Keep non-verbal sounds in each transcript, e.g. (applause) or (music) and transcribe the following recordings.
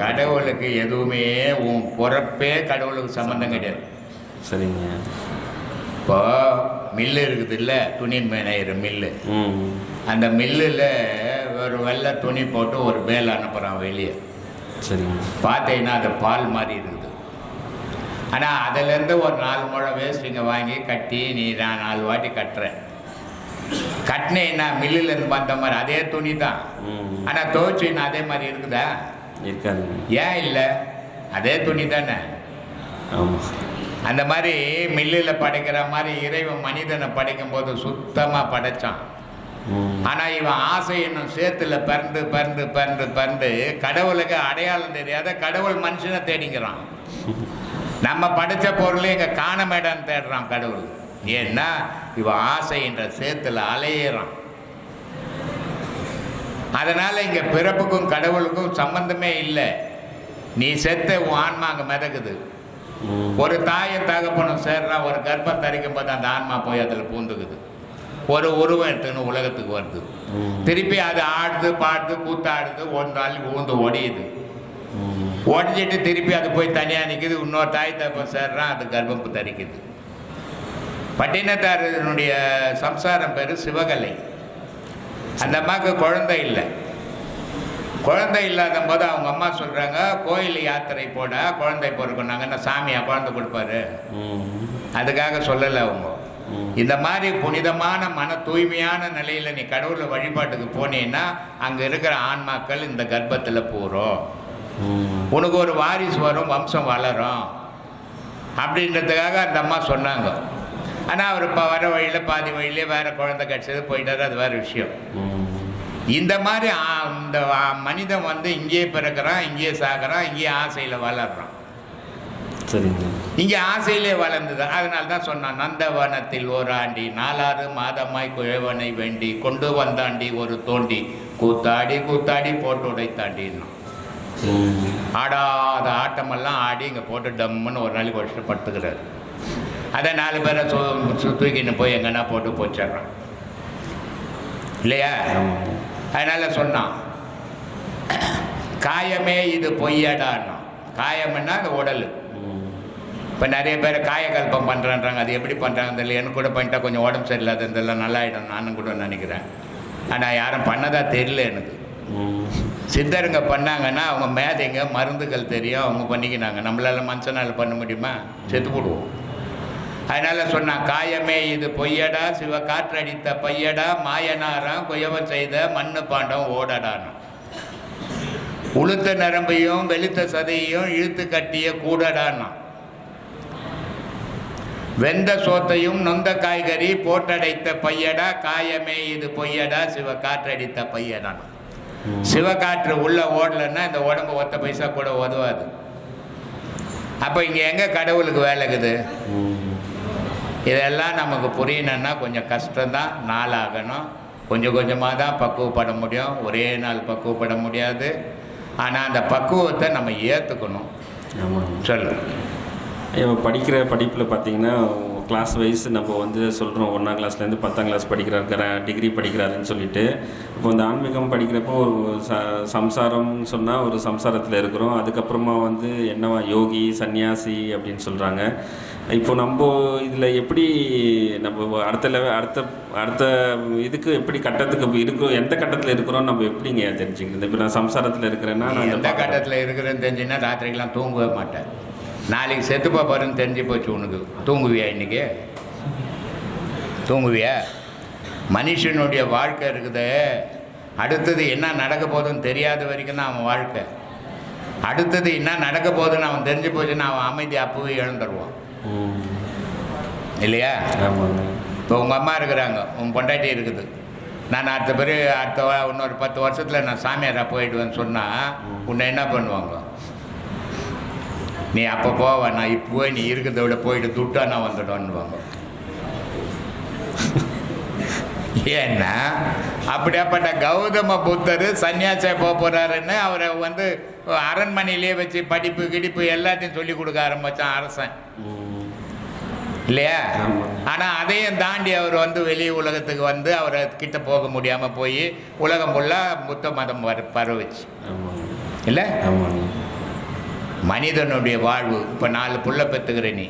கடவுளுக்கு எதுவுமே உன் பிறப்பே கடவுளுக்கு சம்மந்தம் கிடையாது. சரிங்க. இப்போ மில்லு இருக்குது இல்லை துணி மேனையிற மில்லு. அந்த மில்லில் ஒரு வெள்ளை துணி போட்டு ஒரு மேல் அனுப்புகிறான் வெளியே. சரிங்க. பார்த்தீங்கன்னா அது பால் மாதிரி இருக்குது. ஆனால் அதுலேருந்து ஒரு நாலு முழம் வேஸ்ட்டுங்க வாங்கி கட்டி நீ நான் நாலு வாட்டி கட்டுறேன். கட்டினேன்னா மில்லுலேருந்து வந்த மாதிரி அதே துணி தான். ஆனால் துவைச்சின்னா அதே மாதிரி இருக்குதா? இருக்காதுங்க. ஏன் இல்லை? அதே துணி தானே? ஆமாம் அந்த மாதிரி மில்லில் படைக்கிற மாதிரி இறைவன் மனிதனை படைக்கும்போது சுத்தமாக படைச்சான். ஆனால் இவன் ஆசை என்னும் சேத்துல பிறந்து பிறந்து பிறந்து பிறந்து கடவுளுக்கு அடையாளம் தெரியாத கடவுள் மனுஷனை தேடிக்கிறான். நம்ம படைச்ச பொருளை இங்கே காண மேடான்னு தேடுறான் கடவுள். ஏன்னா இவன் ஆசை என்ற சேத்துல அலையிறான். அதனால இங்க பிறப்புக்கும் கடவுளுக்கும் சம்பந்தமே இல்லை. நீ செத்த உன் ஆன்மா அங்கே மிதக்குது. ஒரு தாயும் தகப்பனும் சேர்றா ஒரு கர்ப்பம் தரிக்கும் போது அந்த ஆன்மா போய் அதில் பூந்துக்குது. ஒரு உருவம் எடுத்துன்னு உலகத்துக்கு வருது. திருப்பி அது ஆடுது பாடுது கூத்தாடுது ஒரு நாள் ஊந்து ஒடியுது. ஒடிஞ்சிட்டு திருப்பி அது போய் தனியாக நிற்குது இன்னொரு தாய் தகப்பன் சேர்றான் அது கர்ப்பம் தரிக்குது. பட்டினத்தாரனுடைய சம்சாரம் பேர் சிவகலை. அந்த அம்மாவுக்கு குழந்தை இல்லை. குழந்தை இல்லாத போது அவங்க அம்மா சொல்கிறாங்க கோயில் யாத்திரை போட குழந்தை பொறுக்குனாங்கன்னா சாமியா குழந்தை கொடுப்பாரு? அதுக்காக சொல்லலை அவங்க. இந்த மாதிரி புனிதமான மன தூய்மையான நிலையில் நீ கடவுளை வழிபாட்டுக்கு போனீன்னா அங்கே இருக்கிற ஆன்மாக்கள் இந்த கர்ப்பத்தில் பூரும். ம் உனக்கு ஒரு வாரிசு வரும் வம்சம் வளரும். அப்படின்றதுக்காக அந்த அம்மா சொன்னாங்க. ஆனால் அவர் இப்போ வர வழியில் பாதி வழியிலே வேறு குழந்தை கிடச்சது போயிட்டாரு அது வேறு விஷயம். இந்த மாதிரி இந்த மனிதன் வந்து இங்கேயே பிறக்கிறான் இங்கேயே சாகிறான் இங்கேயே ஆசையில் வளர்றான். சரிங்க. இங்கே ஆசையிலே வளர்ந்தது. அதனால தான் சொன்னான் நந்தவனத்தில் ஓராண்டி நாலாறு மாதமாய் குழவனை வேண்டி கொண்டு வந்தாண்டி ஒரு தோண்டி கூத்தாடி கூத்தாடி போட்டு உடைத்தாண்டின்னு. ஆடாத ஆட்டமெல்லாம் ஆடி இங்கே போட்டு டம்முன்னு ஒரு நாளைக்கு படுத்துக்கிறாரு. அதை நாலு பேரை சு தூக்கின்னு போய் எங்கன்னா போட்டு போச்சிடுறான் இல்லையா? அதனால் சொன்னான் காயமே இது பொய்யடான்னா. காயம்னா அந்த உடல். இப்போ நிறைய பேர் காயக்கல்பம் பண்ணுறேன்றாங்க அது எப்படி பண்ணுறாங்க தெரியல. எனக்கு கூட பண்ணிட்டா கொஞ்சம் உடம்பு சரியில்லாத இதெல்லாம் நல்லாயிடும். நானும் கூட நினைக்கிறேன். ஆனால் யாரும் பண்ணதா தெரியல எனக்கு. சித்தருங்க பண்ணாங்கன்னா அவங்க மேதைங்க மருந்துகள் தெரியும். அவங்க பண்ணிக்கினாங்க. நம்மளால மனுஷனால் பண்ண முடியுமா? செத்து போடுவோம். அதனால சொன்னான் காயமே இது பொய்யடா சிவ காற்றடித்த பையடா மாயனாராம் குயவன் செய்த மண்ணு பாண்டம் ஓடடானும் உளுத்த நரம்பையும் வெளுத்த சதையையும் இழுத்து கட்டிய கூடடான்னா. வெந்த சோத்தையும் நொந்த காய்கறி போட்டடைத்த பையடா காயமே இது பொய்யடா சிவ காற்றடித்த பையடான் சிவ சிவகாற்று உள்ள ஓடலைன்னா இந்த உடம்பு ஒத்த பைசா கூட உதவாது அப்போ இங்கே எங்கே கடவுளுக்கு வேலைக்குது இதெல்லாம் நமக்கு புரியணுன்னா கொஞ்சம் கஷ்டம்தான். நாளாகணும். கொஞ்சம் கொஞ்சமாக தான் பக்குவப்பட முடியும். ஒரே நாள் பக்குவப்பட முடியாது. ஆனால் அந்த பக்குவத்தை நம்ம ஏற்றுக்கணும் சொல்லு. இப்போ படிக்கிற படிப்பில் பார்த்தீங்கன்னா கிளாஸ் வைஸ் நம்ம வந்து சொல்கிறோம் ஒன்றாம் கிளாஸ்லேருந்து பத்தாம் கிளாஸ் படிக்கிறாரு டிகிரி படிக்கிறாருன்னு சொல்லிட்டு. இப்போ இந்த ஆன்மீகம் படிக்கிறப்போ ஒரு ச சம்சாரம்னு சொன்னால் ஒரு சம்சாரத்தில் இருக்கிறோம். அதுக்கப்புறமா வந்து என்னவா யோகி சன்னியாசி அப்படின்னு சொல்கிறாங்க இப்போ நம்ம இதில் எப்படி நம்ம அடுத்த லெவல் அடுத்த அடுத்த இதுக்கு எப்படி கட்டத்துக்கு இருக்கிறோம் எந்த கட்டத்தில் இருக்கிறோம் நம்ம எப்படிங்க தெரிஞ்சுக்கிறது இப்போ நான் சம்சாரத்தில் இருக்கிறேன்னா நான் எந்த கட்டத்தில் இருக்கிறேன்னு தெரிஞ்சுன்னா ராத்திரிக்கெல்லாம் தூங்கவே மாட்டேன். நாளைக்கு செத்து போறேன்னு தெரிஞ்சு போச்சு உனக்கு. தூங்குவியா இன்னைக்கு? தூங்குவியா? மனுஷனுடைய வாழ்க்கை இருக்குது. அடுத்தது என்ன நடக்க போகுதுன்னு தெரியாத வரைக்கும் தான் அவன் வாழ்க்கை. அடுத்தது என்ன நடக்க போகுதுன்னு அவன் தெரிஞ்சு போச்சுன்னா அவன் அமைதி அப்பவே இழந்துருவான் ம் இல்லையா? ஆமாங்க. இப்போ உங்கள் அம்மா இருக்கிறாங்க. உன் பொண்டாட்டி இருக்குது. நான் அடுத்த பிறகு அடுத்த இன்னொரு பத்து வருஷத்தில் நான் சாமியாராக போயிடுவேன்னு சொன்னால் உன்னை என்ன பண்ணுவாங்க? நீ அப்போ போவ நான் இப்போ நீ இருக்கிறத விட போயிட்டு துட்டானா வந்துடும்னுவாங்க ஏன்னா அப்படியாப்பட்ட கௌதம புத்தர் சன்னியாசியா போக போறாருன்னு அவரை வந்து அரண்மனையிலேயே வச்சு படிப்பு கிடிப்பு எல்லாத்தையும் சொல்லி கொடுக்க ஆரம்பிச்சான் அரசன். இல்லையா. ஆனால் அதையும் தாண்டி அவர் வந்து வெளி உலகத்துக்கு வந்து அவரை கிட்ட போக முடியாமல் போய் உலகம் ஃபுல்லாக புத்த மதம் வர பரவுச்சு. இல்லை? மனிதனுடைய வாழ்வு. இப்போ நாலு புள்ள பெற்றுக்கிற நீ.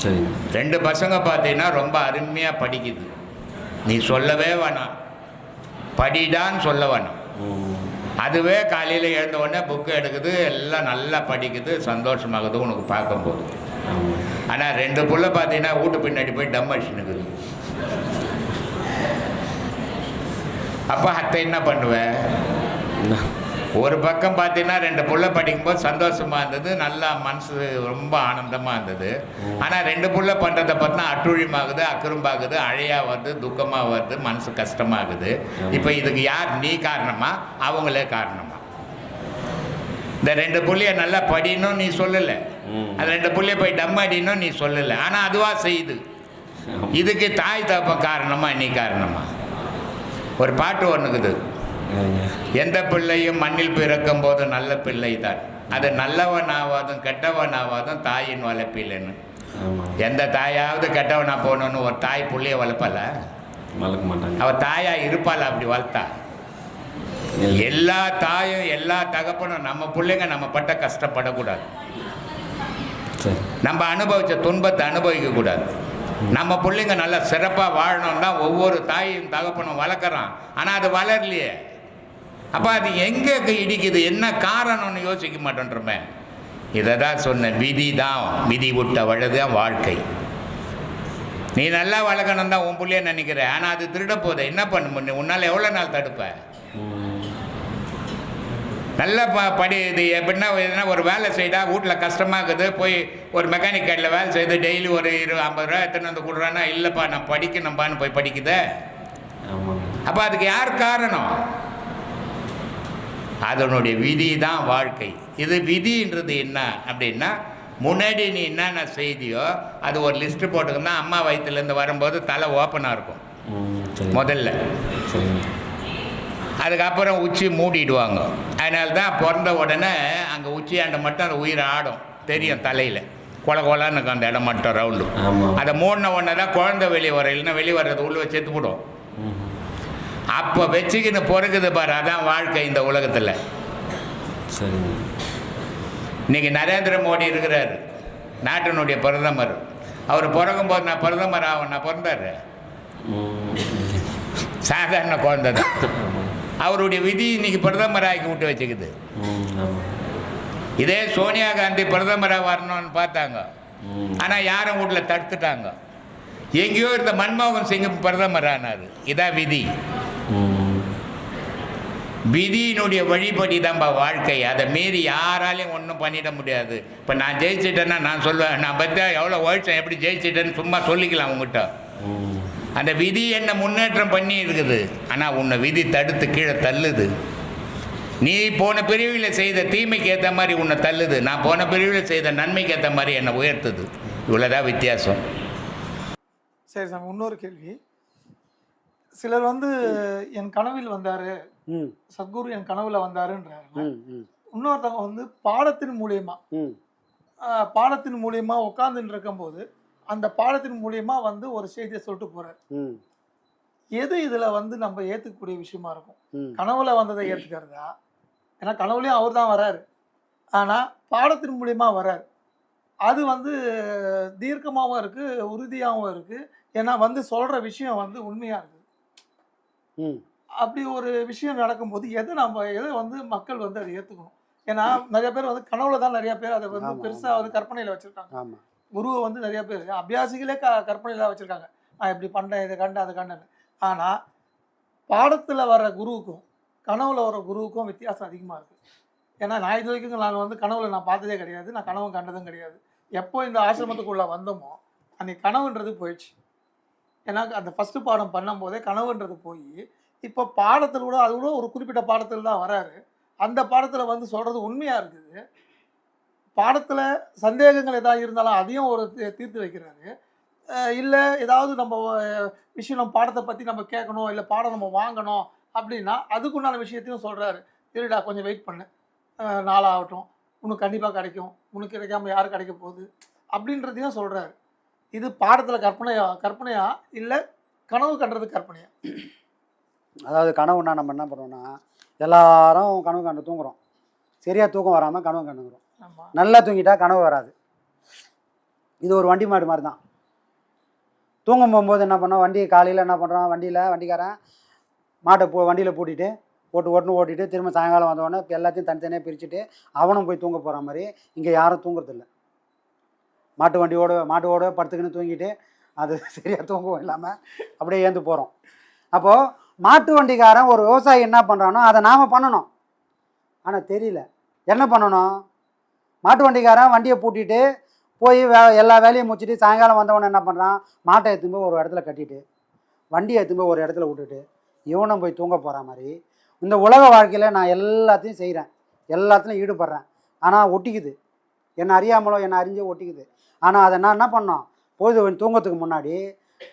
சரிங்க ரெண்டு பசங்க பார்த்தீங்கன்னா ரொம்ப அருமையாக படிக்குது. நீ சொல்லவே வேணாம். படிடான்னு சொல்ல வேணாம். அதுவே காலையில் எழுந்த உடனே புக்கு எடுக்குது எல்லாம் நல்லா படிக்குது சந்தோஷமாகுது உனக்கு பார்க்கும்போது. ஆனால் ரெண்டு புள்ள பார்த்தீங்கன்னா வீட்டு பின்னாடி போய் டம் அடிச்சுனுக்குது அப்போ அத்தை என்ன பண்ணுவேன்? ஒரு பக்கம் பார்த்தீங்கன்னா ரெண்டு புள்ள படிக்கும்போது சந்தோஷமா இருந்தது நல்லா மனசு ரொம்ப ஆனந்தமாக இருந்தது. ஆனால் ரெண்டு புள்ள பண்ணுறதை பார்த்தா அட்டுழியமாகுது அக்குறும்பாகுது அழையாக வருது துக்கமாக வருது மனசு கஷ்டமாகுது. இப்போ இதுக்கு யார் நீ காரணமா? அவங்களே காரணமா? இந்த ரெண்டு புள்ளைய நல்லா படினும் நீ சொல்லலை. அது ரெண்டு புள்ளைய போய் டம் அடினும் நீ சொல்லலை. ஆனால் அதுவா செய்யுது. இதுக்கு தாய் தப்ப காரணமா நீ காரணமா? ஒரு பாட்டு ஒன்றுக்குது. எந்த பிள்ளையும் மண்ணில் பிறக்கும் போது நல்ல பிள்ளை தான் அது கெட்டவன் ஆவாதும் தாயின் வளர்ப்பில்லைன்னு. எந்த தாயாவது கெட்டவனா போகணுன்னு ஒரு தாய் புள்ளைய வளர்ப்பல வளர்க்க மாட்டாங்க. அவ தாயா இருப்பாள் அப்படி வளர்த்தா? எல்லா தாயும் எல்லா தகப்பனும் நம்ம பிள்ளைங்க நம்ம பட்ட கஷ்டப்படக்கூடாது. நம்ம அனுபவித்த துன்பத்தை அனுபவிக்கக்கூடாது நம்ம பிள்ளைங்க நல்லா சிறப்பாக வாழணும் தான் ஒவ்வொரு தாயும் தகப்பனும் வளர்க்குறான். ஆனால் அது வளரலையே. அப்போ அது எங்கே இடிக்குது? என்ன காரணம்னு யோசிக்க மாட்டேன்றமே. இதை தான் சொன்னேன் விதி தான் விதி விட்ட வழுதான் வாழ்க்கை. நீ நல்லா வளர்க்கணும் தான் உன் பிள்ளைய நினைக்கிற. ஆனால் அது திருட போதே என்ன பண்ண? முடியும் உன்னால் எவ்வளோ நாள் தடுப்ப? நல்லா ப படி இது எப்படின்னா எதுனா ஒரு வேலை செய்தா வீட்டில் கஷ்டமாக இருக்குது போய் ஒரு மெக்கானிக் கடையில் வேலை செய்து டெய்லி ஒரு இரு ஐம்பது ரூபா எத்தனை வந்து கொடுறான்னா இல்லைப்பா நான் படிக்கணும்ப்பான்னு போய் படிக்குதே. அப்போ அதுக்கு யார் காரணம்? அதனுடைய விதி தான் வாழ்க்கை. இது விதின்றது என்ன அப்படின்னா முன்னாடி நீ என்னென்ன செய்தியோ அது ஒரு லிஸ்ட்டு போட்டுக்கன்னா அம்மா வயிற்றுலேருந்து வரும்போது தலை ஓப்பனாக இருக்கும். முதல்ல. அதுக்கப்புறம் உச்சி மூடிடுவாங்க. அதனால தான் பிறந்த உடனே அங்கே உச்சியாண்ட மட்டும் அந்த உயிர் ஆடும். தெரியும் தலையில். கொல கொலான்னு இருக்கும் அந்த இடம் மட்டும் ரவுண்டு அதை மூடின உடனே தான் குழந்தை வெளியே வர இல்லைன்னா வெளியே வர்றது உள்ள செத்து போடும். அப்போ வச்சுக்கின்னு பொறுக்குது பாரு. அதான் வாழ்க்கை இந்த உலகத்தில். இன்னைக்கு நரேந்திர மோடி இருக்கிறாரு. நாட்டினுடைய பிரதமர். அவர் பிறக்கும்போது நான் பிரதமர் ஆகும் நான் பிறந்தாரு. சாதாரண குழந்தை தான் அவருடைய விதி இன்னைக்கு பிரதமர் ஆக்கி விட்டு வச்சுக்குது. இதே சோனியா காந்தி பிரதமராக வரணும்னு பார்த்தாங்க. ஆனால் யாரும் வீட்டில் தடுத்துட்டாங்க. எங்கேயோ இருந்த மன்மோகன் சிங் பிரதமர் ஆனார் இதான் விதி. விதியினுடைய வழிபடி தான்ப்பா வாழ்க்கை. அதை மீறி யாராலையும் ஒன்றும் பண்ணிட முடியாது. இப்போ நான் ஜெயிச்சிட்டேன்னா நான் சொல்லுவேன் நான் பற்றி எவ்வளோ உழைச்சேன் எப்படி ஜெயிச்சிட்டேன்னு சும்மா சொல்லிக்கலாம் உங்ககிட்ட. அந்த விதி என்ன முன்னேற்றம் பண்ணி இருக்குது. ஆனால் உன்னை விதி தடுத்து கீழே தள்ளுது. நீ போன பிரிவில் செய்த தீமைக்கு ஏற்ற மாதிரி உன்னை தள்ளுது. நான் போன பிரிவில் செய்த நன்மைக்கு ஏற்ற மாதிரி என்னை உயர்த்துது. இவ்வளோதான் வித்தியாசம். சரி சாமி இன்னொரு கேள்வி. சிலர் வந்து என் கனவில் வந்தாரு. சத்குரு என் கனவுல வந்தாருன்றாரு. ம் ம். இன்னொருத்தவங்க வந்து பாடத்தின் மூலியமா பாடத்தின் மூலியமா உட்காந்துட்டு இருக்கும்போது அந்த பாடத்தின் மூலியமா வந்து ஒரு செய்தியை சொல்லிட்டு போறாரு. எது இதுல வந்து நம்ம ஏத்துக்கக்கூடிய விஷயமா இருக்கும்? கனவுல வந்ததை ஏத்துக்கிறதா? ஏன்னா கனவுலயும் அவர் தான் வராரு. ஆனா பாடத்தின் மூலியமா வராரு. அது வந்து தீர்க்கமாகவும் இருக்கு உறுதியாகவும் இருக்கு. ஏன்னா வந்து சொல்ற விஷயம் வந்து உண்மையா இருக்கு அப்படி ஒரு விஷயம் நடக்கும்போது எதை நம்ம எதை வந்து மக்கள் வந்து அதை ஏற்றுக்கணும் ஏன்னா நிறைய பேர் வந்து கனவுல தான் நிறைய பேர் அதை வந்து ஆமா, பெருசாக வந்து கற்பனையில் வச்சுருக்காங்க. குருவை வந்து நிறைய பேர் அபியாசிகளே க கற்பனையில் வச்சுருக்காங்க. நான் இப்படி பண்ணேன் இதை கண்டேன் அதை கண்டேன்னு. ஆனால் பாடத்தில் வர குருவுக்கும் கனவுல வர குருவுக்கும் வித்தியாசம் அதிகமாக இருக்குது ஏன்னா நான் இது வரைக்கும் நான் வந்து கனவுல நான் பார்த்ததே கிடையாது நான் கனவும் கண்டதும் கிடையாது. எப்போ இந்த ஆசிரமத்துக்குள்ளே வந்தோமோ அன்னைக்கு கனவுன்றது போயிடுச்சு. ஏன்னா அந்த ஃபஸ்ட்டு பாடம் பண்ணும்போதே கனவுன்றது போய் இப்போ பாடத்தில் கூட அது கூட ஒரு குறிப்பிட்ட பாடத்தில் தான் வராரு. அந்த பாடத்தில் வந்து சொல்கிறது உண்மையாக இருக்குது? பாடத்தில் சந்தேகங்கள் ஏதாவது இருந்தாலும் அதையும் ஒரு தீ- தீர்த்து வைக்கிறாரு. இல்லை ஏதாவது நம்ம விஷயம் நம்ம பாடத்தை பற்றி நம்ம கேட்கணும் இல்லை பாடம் நம்ம வாங்கணும் அப்படின்னா அதுக்குண்டான விஷயத்தையும் சொல்கிறாரு இருடா கொஞ்சம் வெயிட் பண்ணு. நாளாகட்டும். உனக்கு கண்டிப்பாக கிடைக்கும். உனக்கு கிடைக்காம யார் கிடைக்க போகுது? அப்படின்றதையும் சொல்கிறாரு இது பாடத்தில் கற்பனையா கற்பனையா இல்லை கனவு கண்டுறது கற்பனையா? அதாவது கனவுன்னா நம்ம என்ன பண்ணுவோம்னா எல்லாரும் கனவு கண்டு தூங்குறோம். சரியாக தூக்கம் வராமல் கனவு கண்டுக்கிறோம். நல்லா தூங்கிட்டா கனவு வராது. இது ஒரு வண்டி மாடு மாதிரி தான் தூங்கும் போகும்போது என்ன பண்ணோம்? வண்டி காலையில் என்ன பண்ணுறோம் வண்டியில் வண்டிக்காரன் மாட்டை போ வண்டியில் பூட்டிட்டு ஓட்டு ஓட்டுன்னு ஓட்டிட்டு திரும்ப சாயங்காலம் வந்தவொடனே இப்போ எல்லாத்தையும் தனித்தனியாக பிரிச்சுட்டு அவனும் போய் தூங்க போகிற மாதிரி இங்கே யாரும் தூங்குறதில்ல. மாட்டு வண்டியோட மாட்டோட படுத்துக்கின்னு தூங்கிட்டு அது (laughs) சரியாக தூங்கவும் இல்லாமல் அப்படியே ஏந்து போகிறோம் அப்போது மாட்டு வண்டிக்காரன் ஒரு விவசாயி என்ன பண்ணுறானோ அதை நாம் பண்ணணும். ஆனால் தெரியல. என்ன பண்ணணும்? மாட்டு வண்டிக்காரன் வண்டியை பூட்டிட்டு போய் வே எல்லா வேலையும் முடிச்சுட்டு சாயங்காலம் வந்தவொடனே என்ன பண்ணுறான் மாட்டை எடுத்துன்னு போய் ஒரு இடத்துல கட்டிட்டு வண்டியை எடுத்துன்னு போய் ஒரு இடத்துல விட்டுட்டு இவனும் போய் தூங்க போகிற மாதிரி. இந்த உலக வாழ்க்கையில் நான் எல்லாத்தையும் செய்கிறேன் எல்லாத்துலையும் ஈடுபடுறேன். ஆனால் ஒட்டிக்குது. என்னை அறியாமலோ என்னை அறிஞ்சோ ஒட்டிக்குது. ஆனால் அதை நான் என்ன பண்ணோம்? பொழுது தூங்கத்துக்கு முன்னாடி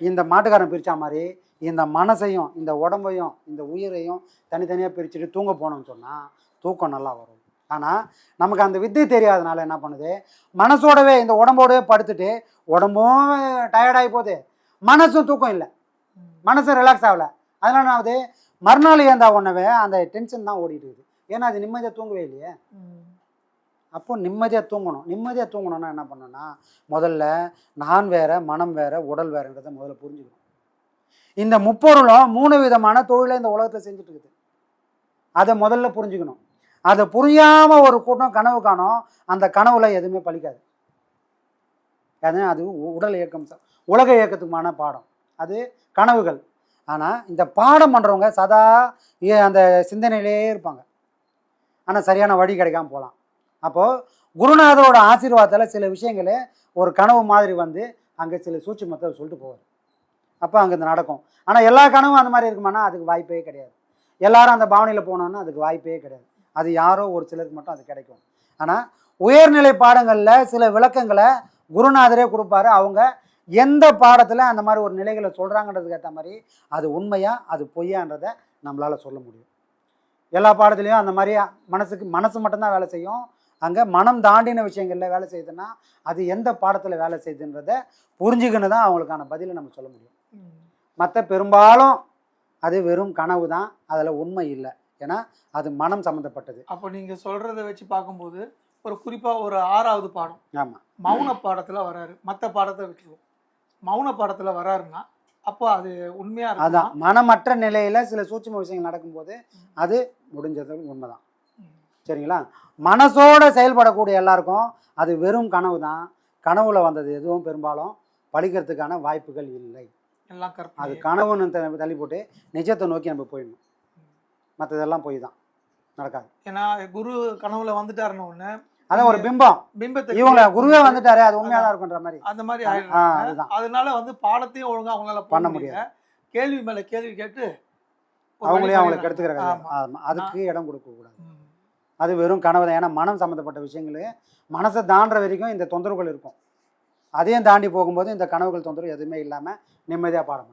இந்த மாட்டுக்காரன் பிரித்தா மாதிரி இந்த மனசையும் இந்த உடம்பையும் இந்த உயிரையும் தனித்தனியாக பிரிச்சுட்டு தூங்க போனோம்னு சொன்னால் தூக்கம் நல்லா வரும். ஆனால் நமக்கு அந்த வித்தை தெரியாதனால என்ன பண்ணுது? மனசோடவே இந்த உடம்போடவே படுத்துட்டு உடம்பும் டயர்டாகி போகுது. மனசும் தூக்கம் இல்லை. மனசு ரிலாக்ஸ் ஆகல. அதனால என்ன மறுநாள் ஏந்தா உடனே அந்த டென்ஷன் தான் ஓடிட்டு இருக்குது. ஏன்னா அது நிம்மதியாக தூங்கவே இல்லையே. அப்போ நிம்மதியாக தூங்கணும். நிம்மதியாக தூங்கணும்னா என்ன பண்ணணும்னா முதல்ல நான் வேற மனம் வேற உடல் வேறன்றதை முதல்ல புரிஞ்சுக்கணும். இந்த முப்பொருளும் மூணு விதமான தொழிலை இந்த உலகத்தில் செஞ்சுட்டு இருக்குது. அதை முதல்ல புரிஞ்சுக்கணும். அதை புரியாமல் ஒரு கூட்டம் கனவு காணும் அந்த கனவுல எதுவுமே பழிக்காது. அது அது உ- உடல் இயக்கம் உலக இயக்கத்துக்குமான பாடம். அது கனவுகள். ஆனால் இந்த பாடம் பண்ணுறவங்க சதா ஏ- அந்த சிந்தனையிலே இருப்பாங்க. ஆனால் சரியான வழி கிடைக்காம போகலாம் அப்போது குருநாதரோட ஆசீர்வாதத்தில் சில விஷயங்களை ஒரு கனவு மாதிரி வந்து அங்கே சில சூட்சுமத்தை சொல்லிட்டு போவார். அப்போ அங்கே இது நடக்கும். ஆனால் எல்லா கனவும் அந்த மாதிரி இருக்குமானா அதுக்கு வாய்ப்பே கிடையாது. எல்லாரும் அந்த பாவனையில் போனோன்னா அதுக்கு வாய்ப்பே கிடையாது. அது யாரோ ஒரு சிலருக்கு மட்டும் அது கிடைக்கும். ஆனால் உயர்நிலை பாடங்களில் சில விளக்கங்களை குருநாதரே கொடுப்பாரு. அவங்க எந்த பாடத்தில் அந்த மாதிரி ஒரு நிலைகளை சொல்கிறாங்கன்றதுக்கு ஏற்ற மாதிரி அது உண்மையா அது பொய்யான்றதை நம்மளால் சொல்ல முடியும். எல்லா பாடத்துலேயும் அந்த மாதிரி மனசுக்கு மனசு மட்டும்தான் வேலை செய்யும். அங்கே மனம் தாண்டின விஷயங்களில் வேலை செய்யுதுன்னா அது எந்த பாடத்தில் வேலை செய்யுதுன்றத புரிஞ்சுக்கின்னு தான் அவங்களுக்கான பதிலை நம்ம சொல்ல முடியும். மற்ற பெரும்பாலும் அது வெறும் கனவு தான் அதில் உண்மை இல்லை. ஏன்னா அது மனம் சம்மந்தப்பட்டது அப்போ நீங்கள் சொல்கிறத வச்சு பார்க்கும்போது ஒரு குறிப்பாக ஒரு ஆறாவது பாடம். ஆமாம் மௌன பாடத்தில் வராரு. மற்ற பாடத்தை விட்டுருவோம். மௌன பாடத்தில் வராருன்னா அப்போ அது உண்மையாக அதான். மனமற்ற நிலையில் சில சூட்சும விஷயங்கள் நடக்கும்போது அது முடிஞ்சது உண்மைதான். சரிங்களா? மனசோட செயல்படக்கூடிய எல்லாருக்கும் அது வெறும் கனவு தான். கனவுல வந்தது எதுவும் பெரும்பாலும் பழிக்கிறதுக்கான வாய்ப்புகள் இல்லை. எல்லாம் அது கனவுன்னு தள்ளி போட்டு நிஜத்தை நோக்கி நம்ம போயிடணும். மற்றதெல்லாம் போய் தான். நடக்காது. ஏன்னா குரு கனவுல வந்துட்டாருன்னு ஒன்று அதான் ஒரு பிம்பம். பிம்பத்தை create குருவே வந்துட்டாரு அது உண்மையாக தான் இருக்குன்ற மாதிரி. அந்த மாதிரி அதுதான். அதனால வந்து பாடத்தையும் ஒழுங்கா அவங்களால பண்ண முடியல. கேள்வி மேல கேள்வி கேட்டு ஒரு அவங்களே வழி அவங்களை பண்ணிடுறாங்க. கெடுத்துக்கிறாங்க ஆமா. ஆமா. அதுக்கு இடம் கொடுக்கக்கூடாது ம். அது வெறும் கனவு தான் ஏன்னா மனம் சம்மந்தப்பட்ட விஷயங்கள் மனசை தாண்டுற வரைக்கும் இந்த தொந்தரவுகள் இருக்கும். அதையும் தாண்டி போகும்போது இந்த கனவுகள் தொந்தரவு எதுவுமே இல்லாமல் நிம்மதியாக பாடம்